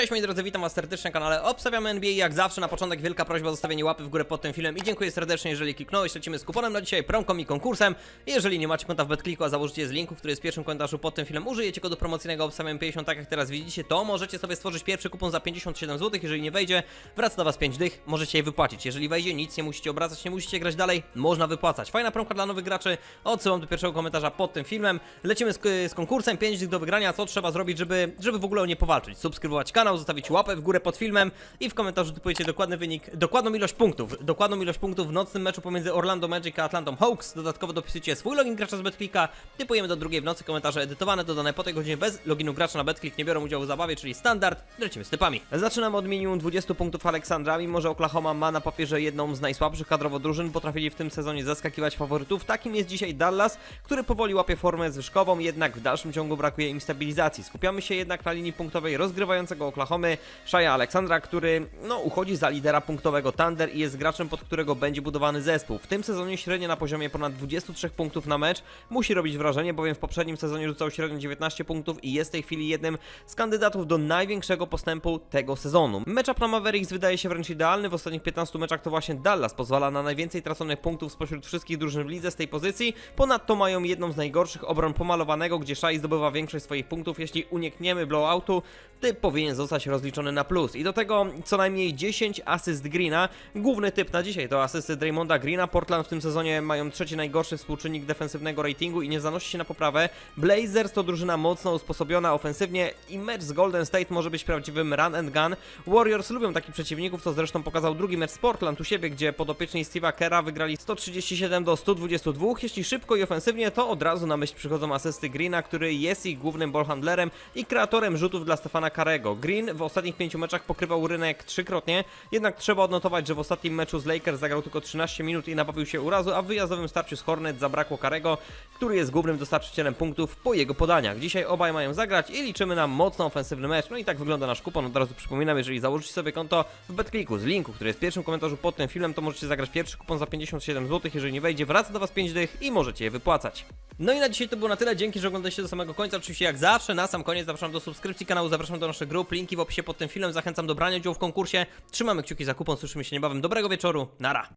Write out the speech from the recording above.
Cześć moi drodzy, witam was serdecznie na kanale Obstawiamy NBA. Jak zawsze na początek wielka prośba o zostawienie łapy w górę pod tym filmem i dziękuję serdecznie, jeżeli kliknąłeś. Lecimy z kuponem na dzisiaj, promką i konkursem. Jeżeli nie macie konta w BetClicku, a założycie z linku, który jest w pierwszym komentarzu pod tym filmem, użyjecie kodu promocyjnego Obstawiam 50, tak jak teraz widzicie, to możecie sobie stworzyć pierwszy kupon za 57 zł. Jeżeli nie wejdzie, wraca do was 5 dych, możecie je wypłacić. Jeżeli wejdzie, nic nie musicie obracać, nie musicie grać dalej, można wypłacać. Fajna promka dla nowych graczy, odsyłam do pierwszego komentarza pod tym filmem. Lecimy z, z konkursem, 5 dych do wygrania, co trzeba zrobić, żeby, żeby w ogóle nie powalczyć. Subskrybować kanał, zostawić łapę w górę pod filmem i w komentarzu typujecie dokładny wynik, dokładną ilość punktów, dokładną ilość punktów w nocnym meczu pomiędzy Orlando Magic a Atlantą Hawks. Dodatkowo dopisujecie swój login gracza z BetClicka, typujemy do drugiej w nocy komentarze edytowane, dodane po tej godzinie bez loginu gracza na BetClick nie biorą udziału w zabawie, czyli standard. Lecimy z typami. Zaczynamy od minimum 20 punktów Aleksandra, mimo że Oklahoma ma na papierze jedną z najsłabszych kadrowo drużyn, potrafili w tym sezonie zaskakiwać faworytów. Takim jest dzisiaj Dallas, który powoli łapie formę zwyżkową, jednak w dalszym ciągu brakuje im stabilizacji. Skupiamy się jednak na linii punktowej rozgrywającego Oklahomy, Shaya Aleksandra, który no, uchodzi za lidera punktowego Thunder i jest graczem, pod którego będzie budowany zespół. W tym sezonie średnia na poziomie ponad 23 punktów na mecz musi robić wrażenie, bowiem w poprzednim sezonie rzucał średnio 19 punktów i jest w tej chwili jednym z kandydatów do największego postępu tego sezonu. Matchup na Mavericks wydaje się wręcz idealny. W ostatnich 15 meczach to właśnie Dallas pozwala na najwięcej traconych punktów spośród wszystkich drużyn w lidze z tej pozycji. Ponadto mają jedną z najgorszych obron pomalowanego, gdzie Shai zdobywa większość swoich punktów. Jeśli unikniemy blowoutu, ty powinien zostać rozliczony na plus. I do tego co najmniej 10 asyst Greena. Główny typ na dzisiaj to asysty Draymonda Greena. Portland w tym sezonie mają trzeci najgorszy współczynnik defensywnego ratingu i nie zanosi się na poprawę. Blazers to drużyna mocno usposobiona ofensywnie i mecz z Golden State może być prawdziwym run and gun. Warriors lubią takich przeciwników, co zresztą pokazał drugi mecz z Portland u siebie, gdzie podopieczni Steve'a Kera wygrali 137 do 122. Jeśli szybko i ofensywnie, to od razu na myśl przychodzą asysty Greena, który jest ich głównym ballhandlerem i kreatorem rzutów dla Stefana Karego. Green w ostatnich pięciu meczach pokrywał rynek trzykrotnie, jednak trzeba odnotować, że w ostatnim meczu z Lakers zagrał tylko 13 minut i nabawił się urazu, a w wyjazdowym starciu z Hornet zabrakło Karego, który jest głównym dostarczycielem punktów po jego podaniach. Dzisiaj obaj mają zagrać i liczymy na mocno ofensywny mecz. No i tak wygląda nasz kupon. Od razu przypominam, jeżeli założycie sobie konto w BetClicku z linku, który jest w pierwszym komentarzu pod tym filmem, to możecie zagrać pierwszy kupon za 57 zł. Jeżeli nie wejdzie, wraca do Was 5 dych i możecie je wypłacać. No i na dzisiaj to było na tyle. Dzięki, że oglądaliście do samego końca. Oczywiście jak zawsze, na sam koniec zapraszam do subskrypcji kanału, zapraszam do naszych grup, linki w opisie pod tym filmem. Zachęcam do brania udziału w konkursie. Trzymamy kciuki za kupon, słyszymy się niebawem. Dobrego wieczoru, nara!